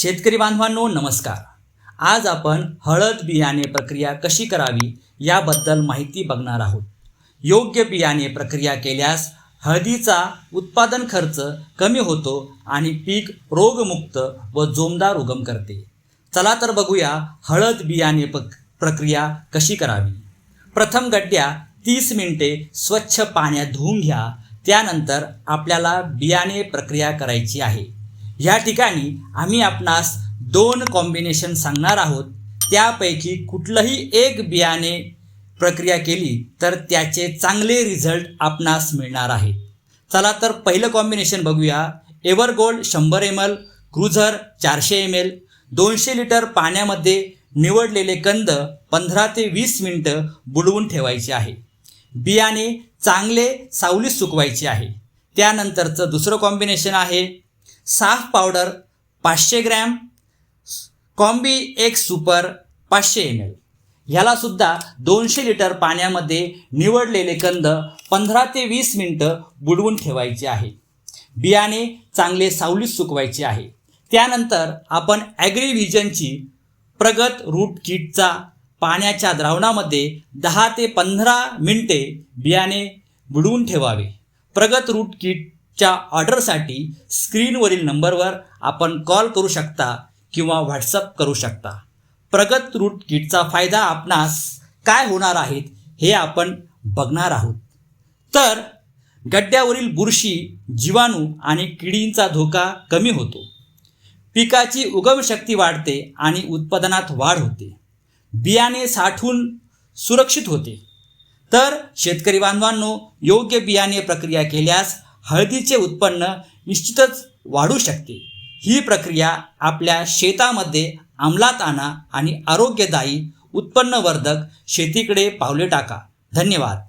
शेतकरी बांधवांनो नमस्कार. आज आपण हळद बियाणे प्रक्रिया कशी करावी याबद्दल माहिती बघणार आहोत. योग्य बियाणे प्रक्रिया केल्यास हळदीचा उत्पादन खर्च कमी होतो आणि पीक रोगमुक्त व जोमदार उगम करते. चला तर बघूया हळद बियाणे प्रक्रिया कशी करावी. प्रथम गड्ड्या तीस मिनिटे स्वच्छ पाण्यात धुवून घ्या. त्यानंतर आपल्याला बियाणे प्रक्रिया करायची आहे. या ठिकाणी आम्ही आपणास दोन कॉम्बिनेशन सांगणार आहोत. त्यापैकी कुठलंही एक बियाणे प्रक्रिया केली तर त्याचे चांगले रिझल्ट आपणास मिळणार आहे. चला तर पहिलं कॉम्बिनेशन बघूया. एव्हरगोल्ड शंभर एम एल क्रुझर चारशे एम एल दोनशे लिटर पाण्यामध्ये निवडलेले कंद पंधरा ते वीस मिनटं बुडवून ठेवायचे आहे. बियाणे चांगले सावलीत सुकवायचे आहे. त्यानंतरचं दुसरं कॉम्बिनेशन आहे. साफ पावडर पाचशे ग्रॅम कॉम्बी एक सुपर पाचशे एम एल. ह्यालासुद्धा दोनशे लिटर पाण्यामध्ये निवडलेले कंद पंधरा ते वीस मिनटं बुडवून ठेवायचे आहे. बियाणे चांगले सावलीत सुकवायचे आहे. त्यानंतर आपण ॲग्रीव्हिजनची प्रगत रूट किटचा पाण्याच्या द्रावणामध्ये दहा ते पंधरा मिनटे बियाणे बुडवून ठेवावे. प्रगत रूट किट च्या ऑर्डरसाठी स्क्रीनवरील नंबरवर आपण कॉल करू शकता किंवा व्हॉट्सअप करू शकता. प्रगत रूट किटचा फायदा आपणास काय होणार आहेत हे आपण बघणार आहोत. तर गड्ड्यावरील बुरशी जीवाणू आणि किडींचा धोका कमी होतो. पिकाची उगमशक्ती वाढते आणि उत्पादनात वाढ होते. बियाणे साठवून सुरक्षित होते. तर शेतकरी बांधवांनो योग्य बियाणे प्रक्रिया केल्यास हळदीचे उत्पन्न निश्चितच वाढू शकते. ही प्रक्रिया आपल्या शेतामध्ये अंमलात आणा आणि आरोग्यदायी उत्पन्नवर्धक शेतीकडे पावले टाका. धन्यवाद.